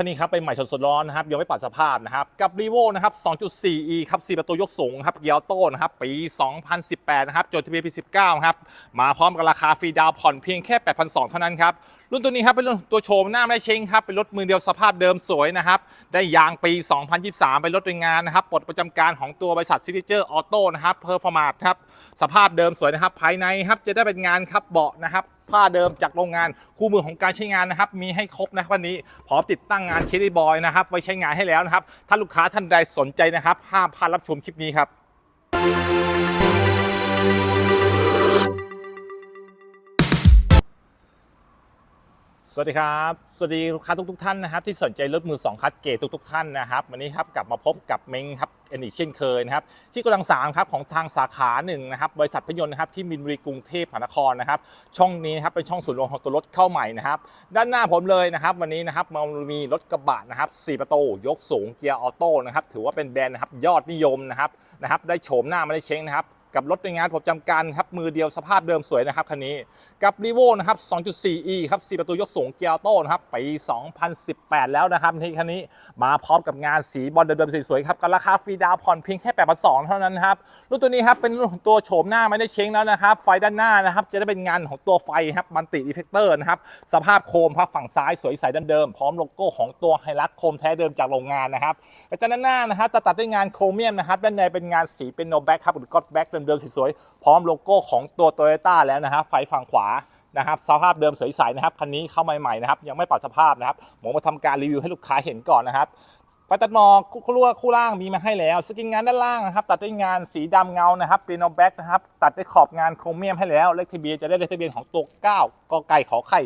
คันนี้ครับเป็นใหม่สดๆร้อนนะครับยังไม่ปัดสภาพนะครับกับ r ีโวนะครับ 2.4e ครับ4ประตูยกสูงครับเกียร์โต้นะครับปี 2018 นะครับจดทะเบียนปี 19 ครับ มาพร้อมกับราคาฟรีดาวผ่อนเพียงแค่ 8,200 เท่านั้นครับ รุ่นตัวนี้ครับเป็นรุ่นตัวโฉมหน้าไม่ได้เชงครับ เป็นรถมือเดียวสภาพเดิมสวยนะครับ ได้ยางปี 2023 เป็นรถโดยงานนะครับปลดประจำการของตัวบริษัทซิกเจอร์ออโต้นะครับเพอร์ฟอร์มาครับสภาพเดิมสวยนะครับภายในครับจะได้เป็นงานครับเบาะนะครับ ผ้าเดิมจากโรงงานคู่มือของการใช้งานนะครับ มีให้ครบนะวันนี้พร้อมติดตั้งงานเคดบอยนะครับไว้ใช้งานให้แล้วนะครับถ้าลูกค้าท่านใดสนใจนะครับห้ามพลาดรับชมคลิปนี้ครับ สวัสดีครับ สวัสดีลูกค้าทุกๆท่านนะครับที่สนใจรถมือ2คัดเกตทุกๆท่านนะครับวันนี้ครับกลับมาพบกับเม้งครับเอ็นอีกเช่นเคยนะครับที่กำลังสามครับของทางสาขาหนึ่งนะครับบริษัทพยนต์นะครับที่มินบุรีกรุงเทพมหานครนะครับช่องนี้นะครับเป็นช่องศูนย์รวมของตัวรถเข้าใหม่นะครับด้านหน้าผมเลยนะครับวันนี้นะครับมันมีรถกระบะนะครับ4ประตูยกสูงเกียร์ออโต้นะครับถือว่าเป็นแบรนด์นะครับยอดนิยมนะครับนะครับได้โฉมหน้าไม่ได้เช้งนะครับ กับรถในงานผมจำการครับมือเดียวสภาพเดิมสวยนะครับคันนี้กับ r ีโวนะครับ 2.4e ครับ 4 ประตูยกสูงเกียร์โต้นะครับปี 2018 แล้วนะครับที่คันนี้มาพร้อมกับงานสีบอลเดิมๆสวยๆครับกับราคาฟรีดาวผ่อนเพียงแค่8,200เท่านั้นครับรุ่นตัวนี้ครับเป็นรุ่นของตัวโฉมหน้าไม่ได้เช้งแล้วนะครับ ไฟด้านหน้านะครับจะได้เป็นงานของตัวไฟครับมันติดีเฟกเตอร์นะครับสภาพโคมครับฝั่งซ้ายสวยใสดันเดิมพร้อมโลโก้ของตัวไฮรักโคมแท้เดิมจากโรงงานนะครับกระจังด้านหน้านะครับจะตัดด้วยงานโครเมียมนะครับด้านในเป็นงานสีเป็นโนแบ็คครับหรือก็อดแบ็คเดิมสวยๆพร้อมโลโก้ของตัวโตโยต้าแล้วนะครับไฟฝั่งขวานะครับสภาพเดิมสวยใสนะครับคันนี้เข้าใหม่ๆนะครับยังไม่ปรับสภาพนะครับผมมาทำการรีวิวให้ลูกค้าเห็นก่อนนะครับ ไฟตัดหมอกคู่คู่คู่ล่างมีมาให้แล้วสกินงานด้านล่างนะครับตัดด้วยงานสีดำเงานะครับเป็นแบ็กนะครับตัดด้วยขอบงานโครเมียมให้แล้วเลขทะเบียนจะได้เลขทะเบียนของตัว9กไก่ขอไข่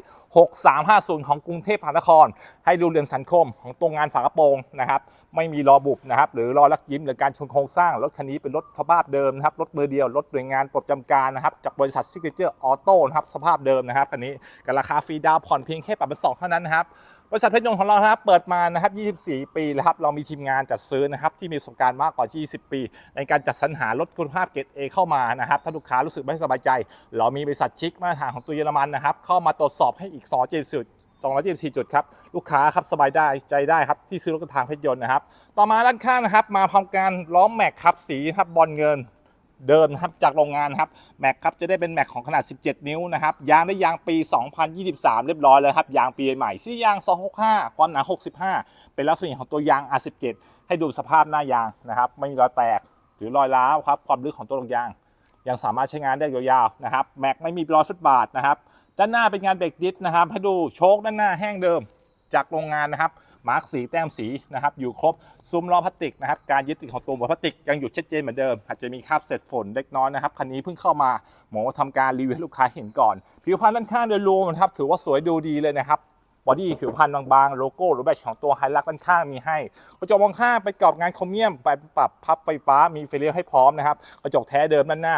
6350 ของกรุงเทพมหานคร ให้ดูเรือนสันคมของตรงงานฝากระโปรงนะครับไม่มีรอบุบนะครับหรือรอลักยิ้มหรือการชนโครงสร้างรถคันนี้เป็นรถสภาพเดิมนะครับรถมือเดียวรถหน่วยงานประจำการนะครับจากบริษัทซิกเนเจอร์ออโต้นะครับสภาพเดิมนะครับคันนี้กับราคาฟรีดาวผ่อนเพียงแค่8 2 0 0เท่านั้นนะครับ บริษัทเพชรยน์ของเรานะครับเปิดมานะครับ 24 ปีแล้วครับเรามีทีมงานจัดซื้อนะครับที่มีประสบการณ์มากกว่า 20 ปี ในการจัดสรรหารถคุณภาพเกรด A เข้ามานะครับถ้าลูกค้ารู้สึกไม่สบายใจ เรามีบริษัทชิคมาตรฐานของตัวเยอรมันนะครับเข้ามาตรวจสอบให้อีก2 7สุด274 จุดครับ ลูกค้าครับสบายได้ใจได้ครับ ที่ซื้อรถกับทางเพชรยนต์นะครับ ต่อมาด้านข้างนะครับ มาพร้อมการล้อมแม็กครับสีครับบอลเงิน เดิมนะครับจากโรงงานครับแม็กครับจะได้เป็นแม็กของขนาด 17 นิ้วนะครับยางได้ยางปี 2023 เรียบร้อยแล้วครับยางปีใหม่ซี่ยาง 265 ความหนา 65 เป็นลักษณะของตัวยาง R17 ให้ดูสภาพหน้ายางนะครับไม่มีรอยแตกหรือรอยร้าวครับความลึกของตัวลงยาง ยังสามารถใช้งานได้ยาวๆนะครับแม็กไม่มีรอยฟุตบาทนะครับด้านหน้าเป็นงานเบรกดิสนะครับให้ดูโชคด้านหน้าแห้งเดิม จากโรงงานนะครับมาร์กสีแต้มสีนะครับอยู่ครบซุ้มล้อพลาสติกนะครับการยึดติดของตัวบอพลาสติกยังอยู่ชัดเจนเหมือนเดิม อาจจะมีคราบเศษฝนเล็กน้อยนะครับคันนี้เพิ่งเข้ามาหมอทำการรีวิวลูกค้าเห็นก่อน ผิวพรรณด้านข้างโดยรวมนะครับถือว่าสวยดูดีเลยนะครับบอดี้ผิวพรรณบางๆ โลโก้หรือแบตของตัวไฮลักด้านข้างมีให้ กระจกมองข้างไปกรอบงานโครเมียมไปปรับพับไฟฟ้ามีไฟเลี้ยวให้พร้อมนะครับกระจกแท้เดิมด้านหน้า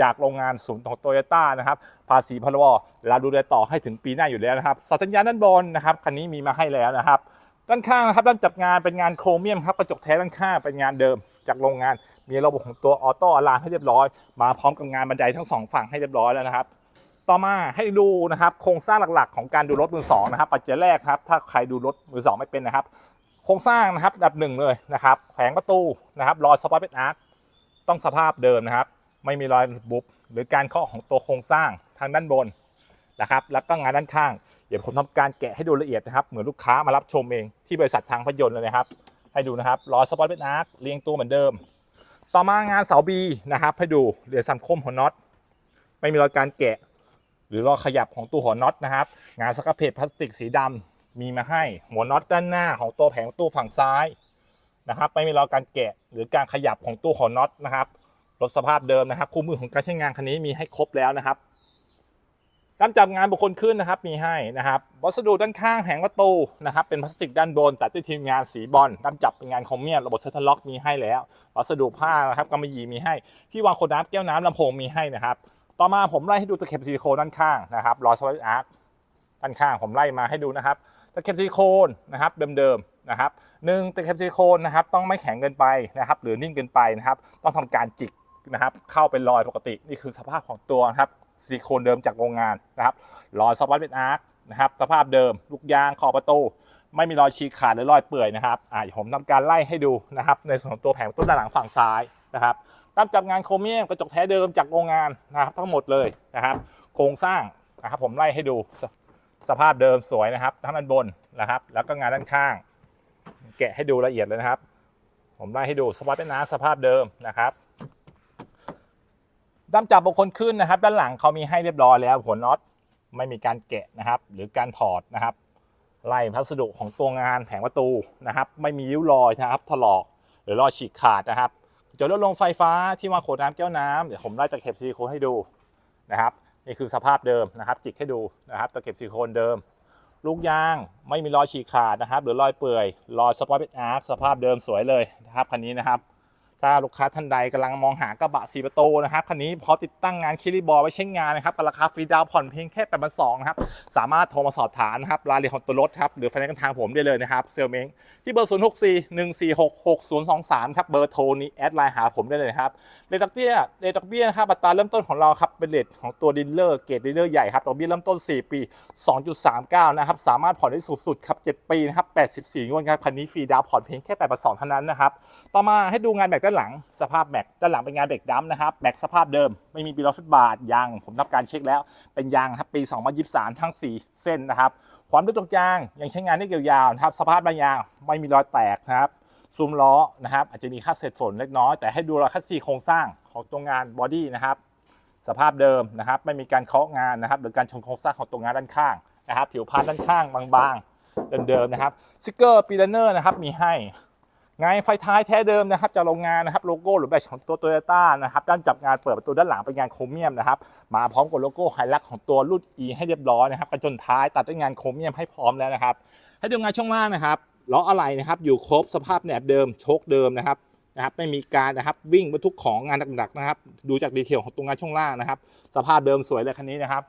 จากโรงงานศูนย์ของโตโยต้านะครับ ภาษีพรบเราดูแลต่อให้ถึงปีหน้าอยู่แล้วนะครับสัญญาณด้านบนนะครับคันนี้มีมาให้แล้วนะครับ ด้านข้างนะครับด้านจับงานเป็นงานโครเมียมครับกระจกแท้ด้านข้างเป็นงานเดิมจากโรงงาน มีระบบของตัวออโต้อะลามให้เรียบร้อย มาพร้อมกับงานบันไดทั้งสองฝั่งให้เรียบร้อยแล้วนะครับต่อมาให้ดูนะครับโครงสร้างหลักๆ ของการดูรถมือสองนะครับปัจจัยแรกครับถ้าใครดูรถมือสองไม่เป็นนะครับ โครงสร้างนะครับอัดับหนึ่งเลยนะครับแผงประตูนะครับรอยสปอร์ตเป็นอาร์คต้องสภาพเดิมนะครับ ไม่มีรอยบุบหรือการเคาะของตัวโครงสร้างทางด้านบนนะครับแล้วก็งานด้านข้าง เดี๋ยวผมทำการแกะให้ดูละเอียดนะครับ เหมือนลูกค้ามารับชมเองที่บริษัททางพยนต์เลยนะครับ ให้ดูนะครับรอสปอร์ตเป็นอาร์คเรียงตัวเหมือนเดิม ต่อมางานเสาบีนะครับให้ดูเหลือสันคมหัวน็อตไม่มีรอยการแกะ หรือรอยขยับของตัวหัวน็อตนะครับ งานสครับเพจพลาสติกสีดำมีมาให้หัวน็อตด้านหน้าของตัวแผงตู้ฝั่งซ้ายนะครับ ไม่มีรอยการแกะหรือการขยับของตู้หัวน็อตนะครับ รถสภาพเดิมนะครับคู่มือของการใช้งานคันนี้มีให้ครบแล้วนะครับด้านจับงานบุคคลขึ้นนะครับมีให้นะครับวัสดุด้านข้างแผงประตูนะครับเป็นพลาสติกด้านบนตัดด้วยทีมงานสีบอลด้านจับเป็นงานคอมเมียระบบเซตล็อกมีให้แล้ว วัสดุผ้านะครับกำมะหยี่มีให้ ที่วางขวดน้ำแก้วน้ำลำโพงมีให้นะครับ ต่อมาผมไล่ให้ดูตะเข็บซิลิโคนด้านข้างนะครับรอยสวอตอาร์คด้านข้างผมไล่มาให้ดูนะครับตะเข็บซิลิโคนนะครับเดิมๆนะครับหนึ่งตะเข็บซิลิโคนนะครับต้องไม่แข็งเกินไปนะครับ หรือนิ่งเกินไปนะครับ ต้องทำการจิก นะครับ เข้าเป็นรอยปกตินี่คือสภาพของตัวนะครับซิลิโคนเดิมจากโรงงานนะครับรอยสปอตเป็นอาร์คนะครับสภาพเดิม ลูกยางขอบประตูไม่มีรอยฉีกขาดหรือรอยเปื่อยนะครับอ่าผมทำการไล่ให้ดูนะครับ ในส่วนของตัวแผงต้นด้านหลังฝั่งซ้ายนะครับตามจับงานโครเมียมกระจกแท้เดิมจากโรงงานนะครับ ทั้งหมดเลยนะครับ โครงสร้างนะครับผมไล่ให้ดูสสภาพเดิมสวยนะครับทั้งด้านบนนะครับ แล้วก็งานด้านข้าง แกะให้ดูละเอียดเลยนะครับ ผมไล่ให้ดูสปอตเป็นน้ำสภาพเดิมนะครับ ด้ามจับบางคนขึ้นนะครับ ด้านหลังเขามีให้เรียบร้อยแล้วหัวน็อตไม่มีการแกะนะครับ หรือการถอดนะครับไล่พัสดุของตัวงานแผงประตูนะครับ ไม่มีริ้วรอยนะครับถลอกหรือรอยฉีกขาดนะครับจดลดลงไฟฟ้าที่มาโขดน้ำแก้วน้ำเดี๋ยวผมไล่ตะเข็บซิลิโคนให้ดูนะครับนี่คือสภาพเดิมนะครับ จิกให้ดูนะครับ ตะเข็บซิลิโคนเดิม ลูกยางไม่มีรอยฉีกขาดนะครับ หรือรอยเปื่อยรอยสปอตเป็นอาร์คสภาพเดิมสวยเลยนะครับคันนี้นะครับ ถ้าลูกค้าท่านใดกำลังมองหากระบะสีประตูนะครับคันนี้พอติดตั้งงานคิริบอไว้ใช้งานนะครับราคาฟรีดาวผ่อนเพียงแค่8 2 0 0นสองนะครับสามารถโทรมาสอบถามนะครับรายละเอียดของตัวรถครับหรือไฟแนนซ์กันทางผมได้เลยนะครับเซลเมงที่เบอร์0 6 4 1 4 6 6 0 2 3ครับเบอร์โทรนี้แอดไลน์หาผมได้เลยครับเรทดอกเบี้ยเรทดอกเบี้ยนะครับอัตราเริ่มต้นของเราครับเป็นเรทของตัวดีลเลอร์เกรดดีลเลอร์ใหญ่ครับดอกเบี้ยเริ่มต้น 4 ปี 2.39 นะครับสามารถผ่อนได้สูงสุดครับ7ปีนะครับ84งวดครับคันนี้ฟรีดาวผ่อนเพียงแค่8 2 0 0เท่านั้นนะครับต่อมาให้ดูงานแบกด้านหลังสภาพแบกด้านหลังเป็นงานแบรกดัมนะครับแบกสภาพเดิมไม่มีปีล้อฟุตบาทยางผมทำการเช็คแล้วเป็นยางครับปี 2023 ทั้ง 4 เส้นนะครับความลึกตรงยางยังใช้งานได้ยาวๆนะครับสภาพใบยางไม่มีรอยแตกนะครับซุ้มล้อนะครับอาจจะมีค่าเศษฝนเล็กน้อย แต่ให้ดูรอยคัสซีโครงสร้างของตัวงานบอดี้นะครับสภาพเดิมนะครับไม่มีการเคาะงานนะครับหรือการชนโครงสร้างของตัวงานด้านข้างนะครับผิวพรรณด้านข้างบางๆเดิมๆนะครับสติกเกอร์ปีเลเนอร์นะครับมีให้ ไงไฟท้ายแท้เดิมนะครับจากโรงงานนะครับโลโก้หรือแบตของตัวโตโยต้านะครับด้านจับงานเปิดประตูด้านหลังเป็นงานโครเมียมนะครับมาพร้อมกับโลโก้ไฮลักของตัวรุ่น E ให้เรียบร้อยนะครับกระจนท้ายตัดด้วยงานโครเมียมให้พร้อมแล้วนะครับ ให้ดูงานช่วงล่างนะครับล้ออะไรนะครับอยู่ครบสภาพแหนบเดิมโชคเดิมนะครับนะครับไม่มีการนะครับวิ่งบรรทุกของงานหนักๆนะครับ ดูจากดีเทลของตัวงานช่วงล่างนะครับ สภาพเดิมสวยเลยคันนี้นะครับ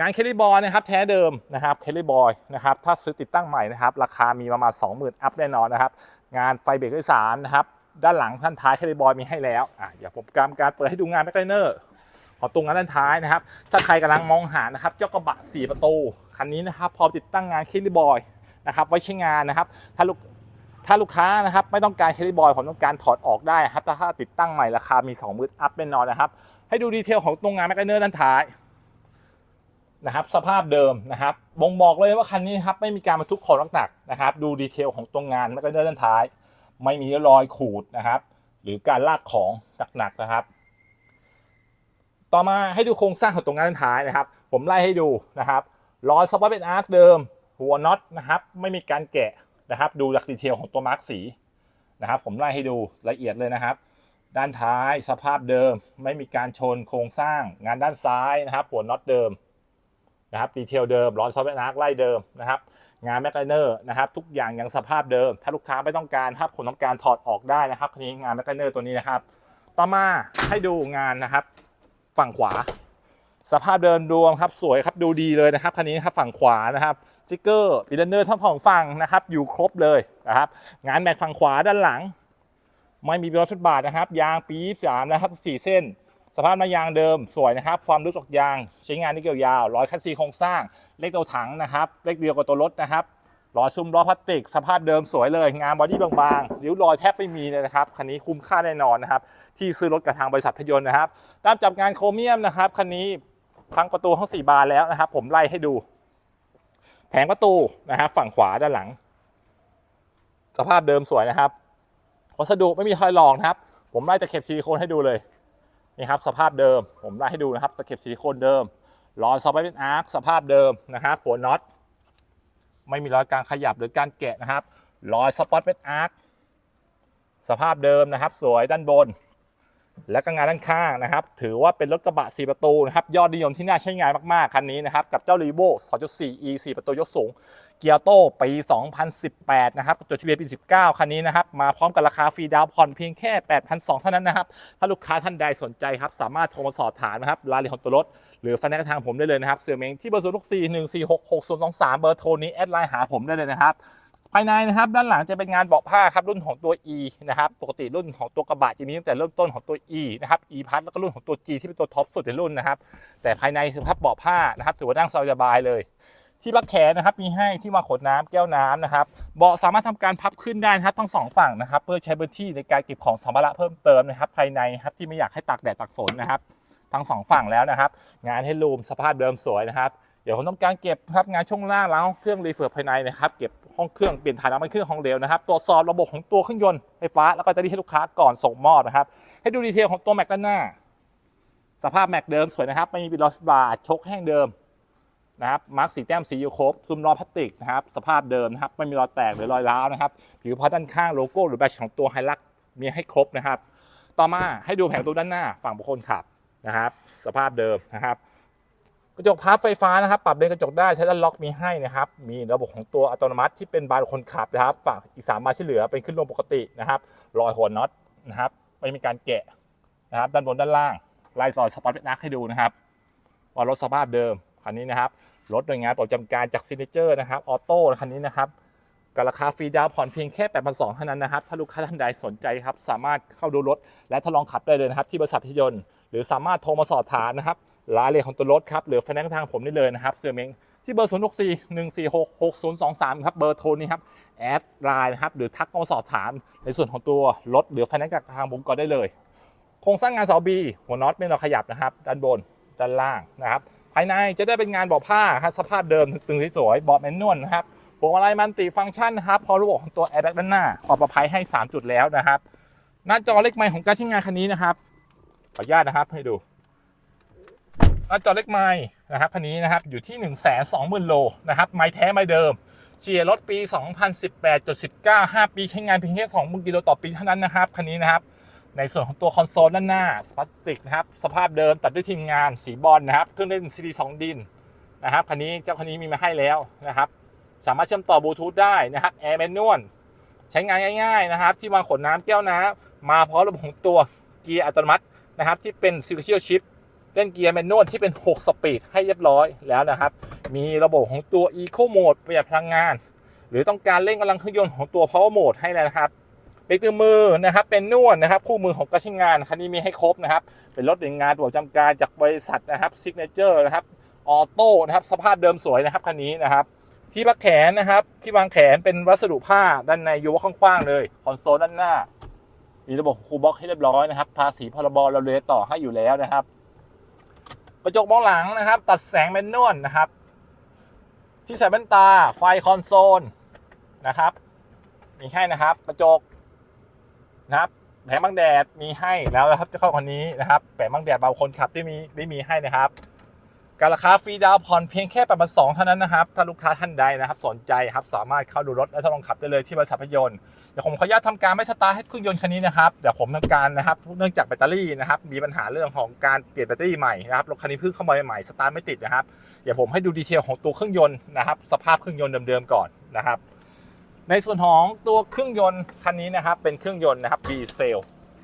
งานเคลลี่บอยนะครับแท้เดิมนะครับเคลลี่บอยนะครับถ้าซื้อติดตั้งใหม่นะครับ ราคามีประมาณ 20,000 อัพแน่นอนนะครับ งานไฟเบรกด้วยสารนะครับ ด้านหลังท่านท้ายเคลลี่บอยมีให้แล้วอะอย่าผมกำการเปิดให้ดูงานแมคไนเนอร์ของตรงงานด้านท้ายนะครับ ถ้าใครกำลังมองหานะครับ เจ้ากระบะ4ประตูคันนี้นะครับพอติดตั้งงานเคลลี่บอยนะครับไว้ใช้งานนะครับ ถ้าลูกถ้าลูกค้านะครับไม่ต้องการเคลลี่บอยผมต้องการถอดออกได้ครับถ้าติดตั้งใหม่ราคามี20,000อัพแน่นอนนะครับ ให้ดูดีเทลของตรงงานแมคไนเนอร์ด้านท้าย นะครับสภาพเดิมนะครับบ่งบอกเลยว่าคันนี้ครับไม่มีการบรรทุกของหนักๆนะครับ ดูดีเทลของตรงงานแมกกาเนอร์ด้านท้าย ไม่มีรอยขูดนะครับ หรือการลากของหนักๆนะครับ ต่อมาให้ดูโครงสร้างของตรงงานด้านท้ายนะครับ ผมไล่ให้ดูนะครับรอสปอร์ตเป็นอาร์คเดิม หัวน็อตนะครับไม่มีการแกะนะครับดูจากดีเทลของตัวมาร์กสีนะครับผมไล่ให้ดูละเอียดเลยนะครับ ด้านท้ายสภาพเดิม ไม่มีการชนโครงสร้างงานด้านซ้ายนะครับหัวน็อตเดิม นะครับดีเทลเดิมร้อนซอฟต์แวร์อาร์ไล่เดิมนะครับงานแมคไนเนอร์นะครับทุกอย่างยังสภาพเดิม ถ้าลูกค้าไม่ต้องการครับผมต้องการถอดออกได้นะครับคันนี้งานแมคไนเนอร์ตัวนี้นะครับต่อมาให้ดูงานนะครับ ฝั่งขวา สภาพเดินดวงครับสวยครับดูดีเลยนะครับคันนี้นะครับฝั่งขวานะครับสติ๊กเกอร์ปีเลนเนอร์ทั้งสองฝั่งนะครับอยู่ครบเลยนะครับงานแม็กฝั่งขวาด้านหลัง ไม่มีรถฟุตบาทนะครับ ยางปี23นะครับ4เส้น สภาพหน้ายางเดิมสวยนะครับ ความลึกจากยาง ใช้งานได้เกี่ยวยาวร้อยคัสซีโครงสร้าง เลขตัวถังนะครับ เลขเดียวกับตัวรถนะครับล้อซุ้มล้อพลาสติก สภาพเดิมสวยเลย งานบอดี้บางๆริ้วรอยแทบไม่มีเลยนะครับ คันนี้คุ้มค่าแน่นอนนะครับ ที่ซื้อรถกับทางบริษัทพยนต์นะครับ ด้านจับงานโครเมียมนะครับ คันนี้ทั้งประตูทั้งสี่บานแล้วนะครับ ผมไล่ให้ดู แผงประตูนะครับฝั่งขวาด้านหลัง สภาพเดิมสวยนะครับ วัสดุไม่มีรอยหลอกนะครับ ผมไล่ตะเข็บซิลิโคนให้ดูเลย นี่ครับสภาพเดิมผมไล่ให้ดูนะครับตะเข็บซิลิโคนเดิมรอยซอฟต์เป็นอาร์คสภาพเดิมนะครับหัวน็อตไม่มีรอยการขยับหรือการแกะนะครับรอยสปอตเป็นอาร์คสภาพเดิมนะครับ สวยด้านบน และก็งานด้านข้างนะครับ ถือว่าเป็นรถกระบะ 4 ประตูนะครับ ยอดนิยมที่น่าใช้งานมาก ๆ คันนี้นะครับ กับเจ้า r e v o 2.4 e 4 ประตูยกสูง เกียร์โต้ปี 2018 นะครับจดทะเบียนปี 19 คันนี้นะครับ มาพร้อมกับราคาฟรีดาวน์ผ่อนเพียงแค่ 8,200 เท่านั้นนะครับ ถ้าลูกค้าท่านใดสนใจครับ สามารถโทรมาสอบถามนะครับรายละเอียดของตัวรถ หรือฟันแนกทางผมได้เลยนะครับ เสือเมงที่เบอร์ศูนย์หกสี่หนึ่งสี่หกหกศูนย์สองสามเบอร์โทรนี้แอดไลน์หาผมได้เลยนะครับภายในนะครับด้านหลังจะเป็นงานเบาะผ้าครับรุ่นของตัว E นะครับปกติรุ่นของตัวกระบะจะมีตั้งแต่เริ่มต้นของตัว E นะครับ E พัทแล้วก็รุ่นของตัว G ที่เป็นตัวท็อปสุดในรุ่นนะครับแต่ภายในคือพับเบาะผ้านะครับถือว่านั่งสบายเลย ที่รักแขนนะครับมีให้ที่วางขวดน้ำแก้วน้ำนะครับเบาะสามารถทำการพับขึ้นได้นะครับทั้งสองฝั่งนะครับ เพื่อใช้พื้นที่ในการเก็บของสัมภาระเพิ่มเติมนะครับภายในครับที่ไม่อยากให้ตากแดดตากฝนนะครับ ทั้งสองฝั่งแล้วนะครับ งานให้รูมสภาพเดิมสวยนะครับเดี๋ยวผมต้องการเก็บครับงานช่วงล่างแล้วเครื่องรีเฟิร์ภายในนะครับเก็บห้องเครื่องเปลี่ยนถ่ายน้ำมันเครื่องของเหลวนะครับตรวจสอบระบบของตัวเครื่องยนต์ไฟฟ้าแล้วก็จะรีให้ลูกค้าก่อนส่งมอบนะครับ ให้ดูดีเทลของตัวแม็กด้านหน้า สภาพแม็กเดิมสวยนะครับไม่มีบิลลอสบาร์ชกแห้งเดิม นะครับมาร์กสีแต้มสีอยู่ครบซุ้มล้อพลาสติกนะครับสภาพเดิมนะครับไม่มีรอยแตกหรือรอยร้าวนะครับผิวพัดด้านข้างโลโก้หรือแบตของตัวไฮลักมีให้ครบนะครับ ต่อมาให้ดูแผงตัวด้านหน้าฝั่งบุคคลขับนะครับ สภาพเดิมนะครับกระจกพับไฟฟ้านะครับ ปรับเลนกระจกได้ใช้ด้านล็อกมีให้นะครับ มีระบบของตัวอัตโนมัติที่เป็นบานคนขับนะครับ ฝั่งอีกสามบานที่เหลือเป็นขึ้นลงปกตินะครับรอยหัวน็อตนะครับ ไม่มีการแกะนะครับ ด้านบนด้านล่างลายซอยสปอตเป็นนักให้ดูนะครับว่ารถสภาพเดิมคันนี้นะครับ รถโดยงานประจำการจากซินเจอร์นะครับออโต้คันนี้นะครับกับราคาฟรีดาวผ่อนเพียงแค่8 2 0 0เท่านั้นนะครับ ถ้าลูกค้าท่านใดสนใจครับ สามารถเข้าดูรถ และทดลองขับได้เลยนะครับ ที่บริษัทพิยนต์หรือสามารถโทรมาสอบถามนะครับรายละเอียดของตัวรถครับ หรือไฟแนนซ์ทางผมได้เลยนะครับ เสือเม้งที่เบอร์ 0 6 4 1 4 6 6 0 2 3 ครับ เบอร์โทรนี้ครับ แอดไลน์นะครับ หรือทักมาสอบถาม ในส่วนของตัวรถหรือไฟแนนซ์กับทางผมก็ได้เลย โครงสร้างงานเสาบีหัวน็อตไม่เราขยับนะครับ ด้านบน ด้านล่างนะครับายในจะได้เป็นงานเบาะผ้าครับสภาพเดิมตึงสวยๆเบาะแมนนวลนะครับพวงมาลัยมันติฟังก์ชันนะครับพอระบบของตัวแอร์แบ็กด้านหน้าความปลอดภัยให้ 3 จุดแล้วนะครับหน้าจอเล็กไมค์ของการใช้งานคันนี้นะครับขออนุญาตนะครับให้ดูหน้าจอเล็กไม้นะครับคันนี้นะครับอยู่ที่ 1 2 0 0 0 0โลนะครับไม้แท้ไม้เดิมเชียร์รถปี 2018.19 5 ปีใช้งานเพียงแค่ 20,000กิโลต่อปีเท่านั้นนะครับคันนี้นะครับ ในส่วนของตัวคอนโซลด้านหน้าพลาสติกนะครับ สภาพเดิมตัดด้วยทีมงานสีบอลนะครับเครื่องเล่นซีดีสองดินนะครับคันนี้เจ้าคันนี้มีมาให้แล้วนะครับ สามารถเชื่อมต่อบลูทูธได้นะครับแอร์แมนนวลใช้งานง่าย ๆนะครับ ที่วางขวดน้ำแก้วน้ำมาพร้อมระบบของตัวเกียร์อัตโนมัตินะครับ ที่เป็นซิลเชียลชิปเล่นเกียร์แมนนวลที่เป็น 6 สปีดให้เรียบร้อยแล้วนะครับ มีระบบของตัว Eco Mode ประหยัดพลังงาน หรือต้องการเร่งกำลังเครื่องยนต์ของตัว Power Mode ให้แล้วนะครับ เบรกมือนะครับเป็นนวลนะครับคู่มือของการใช้งานคันนี้มีให้ครบนะครับ เป็นรถหนึ่งงานประจำการจากบริษัทนะครับ Signature นะครับออโต้นะครับสภาพเดิมสวยนะครับคันนี้นะครับ ที่รักแขนนะครับ ที่วางแขนเป็นวัสดุผ้าด้านในยูว่ากว้างๆเลยคอนโซลด้านหน้า มีระบบคูลบ็อกให้เรียบร้อยนะครับภาษีพรบเราเลยต่อให้อยู่แล้วนะครับ กระจกมองหลังนะครับ ตัดแสงแมนนวลนะครับ ที่ใส่แว่นตาไฟคอนโซลนะครับมีให้นะครับ กระจก นะครับแผงบังแดดมีให้แล้วนะครับเจะเข้าคันนี้นะครับแผงบังแดดเบาคนขับได้มีได้มีให้นะครับการราคาฟรีดาวน์ผ่อนเพียงแค่8 2 0 0เท่านั้นนะครับ ถ้าลูกค้าท่านใดนะครับ สนใจครับสามารถเข้าดูรถและทดลองขับได้เลยที่บริษัทพยนต์เดี๋ยวผมขออนุญาตทำการไม่สตาร์ทให้เครื่องยนต์คันนี้นะครับเดี๋ยวผมทำการนะครับ เนื่องจากแบตเตอรี่นะครับ มีปัญหาเรื่องของการเปลี่ยนแบตเตอรี่ใหม่นะครับรถคันนี้เพิ่งเข้ามาใหม่สตาร์ทไม่ติดนะครับเดี๋ยวผมให้ดูดีเทลของตัวเครื่องยนต์นะครับ สภาพเครื่องยนต์เดิมๆก่อนนะครับ ในส่วนของตัวเครื่องยนต์คันนี้นะครับเป็นเครื่องยนต์นะครับดีเซล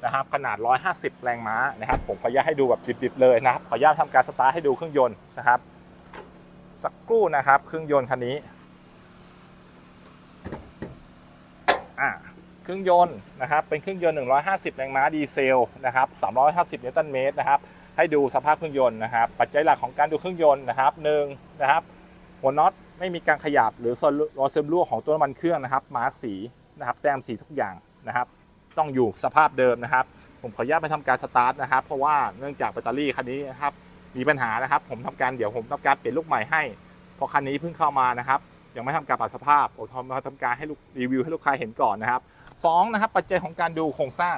นะครับขนาด 150 แรงม้านะครับ ผมขออนุญาตให้ดูแบบดิบๆเลยนะครับขออนุญาตทำการสตาร์ทให้ดูเครื่องยนต์นะครับ สักครู่นะครับ เครื่องยนต์คันนี้อ่าเครื่องยนต์นะครับเป็นเครื่องยนต์ 150 แรงม้าดีเซลนะครับ 350 นิวตันเมตรนะครับ ให้ดูสภาพเครื่องยนต์นะครับ ปัจจัยหลักของการดูเครื่องยนต์นะครับหนึ่งนะครับหัวน็อต ไม่มีการขยับหรือรอยซึมรั่วของตัวน้ำมันเครื่องนะครับมาร์กสีนะครับ แต้มสีทุกอย่างนะครับ ต้องอยู่สภาพเดิมนะครับ ผมขออนุญาตไปทำการสตาร์ทนะครับ เพราะว่าเนื่องจากแบตเตอรี่คันนี้นะครับมีปัญหานะครับ ผมทำการเดี๋ยวผมทำการเปลี่ยนลูกใหม่ให้เพราะคันนี้เพิ่งเข้ามานะครับ ยังไม่ทำการปรับสภาพผมทำมาทำการให้ลูกรีวิวให้ลูกค้าเห็นก่อนนะครับสองนะครับ ปัจจัยของการดูโครงสร้าง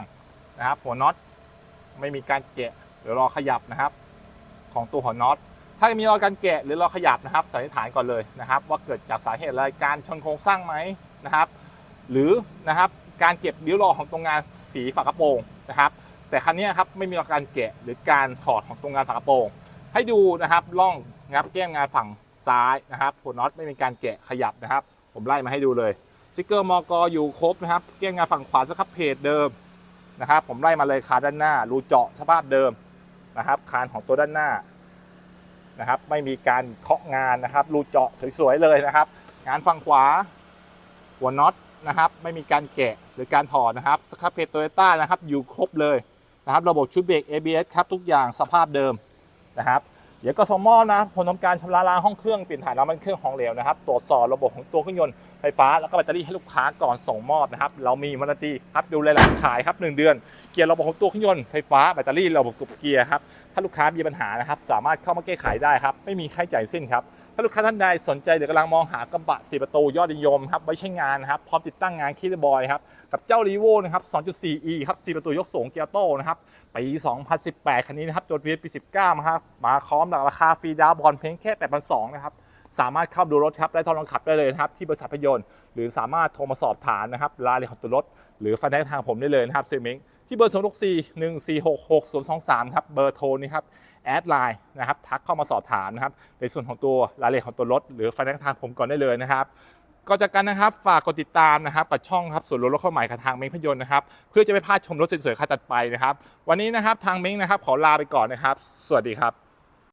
นะครับ หัวน็อตไม่มีการแกะหรือรอขยับนะครับ ของตัวหัวน็อต ถ้ามีรอยการแกะหรือรอยขยับนะครับสันนิษฐานก่อนเลยนะครับ ว่าเกิดจากสาเหตุอะไรการชนโครงสร้างไหมนะครับ หรือนะครับการเก็บริ้วรอยของตรงงานสีฝากระโปรงนะครับ แต่คันนี้ครับไม่มีรอยการแกะหรือการถอดของตรงงานฝากระโปรง ให้ดูนะครับร่องนะครับแก้มงานฝั่งซ้ายนะครับหัวน็อตไม่มีการแกะขยับนะครับ ผมไล่มาให้ดูเลยสติกเกอร์มอกอยู่ครบนะครับแก้มงานฝั่งขวาสครับเพจเดิมนะครับ ผมไล่มาเลยคานด้านหน้า รูเจาะสภาพเดิมนะครับคานของตัวด้านหน้า นะครับ ไม่มีการเคาะงานนะครับ รูเจาะสวยๆเลยนะครับ งานฝั่งขวา หัวน็อตนะครับ ไม่มีการแกะหรือการถอดนะครับสครับเพจโตโยต้านะครับ อยู่ครบเลยนะครับ ระบบชุดเบรก ABS ครับทุกอย่างสภาพเดิมนะครับ ดี๋ยวกสมนะผลทำการชำระล้างห้องเครื่องเปลี่ยนถ่ายน้ำมันเครื่องของเหลวนะครับตรวจสอบระบบของตัวเครื่องยนต์ไฟฟ้าแล้วก็แบตเตอรี่ให้ลูกค้าก่อนส่งมอบนะครับเรามีมาตรฐานครับดูแลหลังขายครับหนึ่งเดือน เกียร์ระบบของตัวเครื่องยนต์ไฟฟ้าแบตเตอรี่ระบบกบเกียร์ครับถ้าลูกค้ามีปัญหานะครับสามารถเข้ามาแก้ไขได้ครับไม่มีค่าใช้จ่ายสิ้นครับถ้าลูกค้าท่านใดสนใจหรือกำลังมองหากระบะสีประตูยอดนิยมครับไว้ใช้งานนะครับพร้อมติดตั้งงานคีย์บอยครับ กับเจ้ารีโวนะครับ 2.4e ครับสีประตูยกสูงเกียร์โต้นะครับปี 2018 คันนี้นะครับจดทะเบียนปี 19นะครับมาพร้อมราคาฟรีดาวน์บอลเพียงแค่ 8,200นะครับสามารถเข้าดูรถครับได้ทดลองขับได้เลยนะครับที่บริษัทพยนต์หรือสามารถโทรมาสอบถามนะครับรายละเอียดของตัวรถ หรือฟันได้ทางผมได้เลยนะครับซีมิงที่เบอร์ 0 6 4 1 4 6 6 0 2 3 ครับ เบอร์โทรนี้ครับ แอดไลน์นะครับ ทักเข้ามาสอบถามนะครับ ในส่วนของตัวรายละเอียดของตัวรถ หรือไฟแนนซ์ทางผมก่อนได้เลยนะครับ ก็จากกันนะครับฝากกดติดตามนะครับกับช่องครับส่วนลดรถเข้าใหม่กับทางเม้งพยนต์นะครับเพื่อจะไม่พลาดชมรถสวยๆคันตัดไปนะครับ วันนี้นะครับทางเม้งนะครับขอลาไปก่อนนะครับ สวัสดีครับ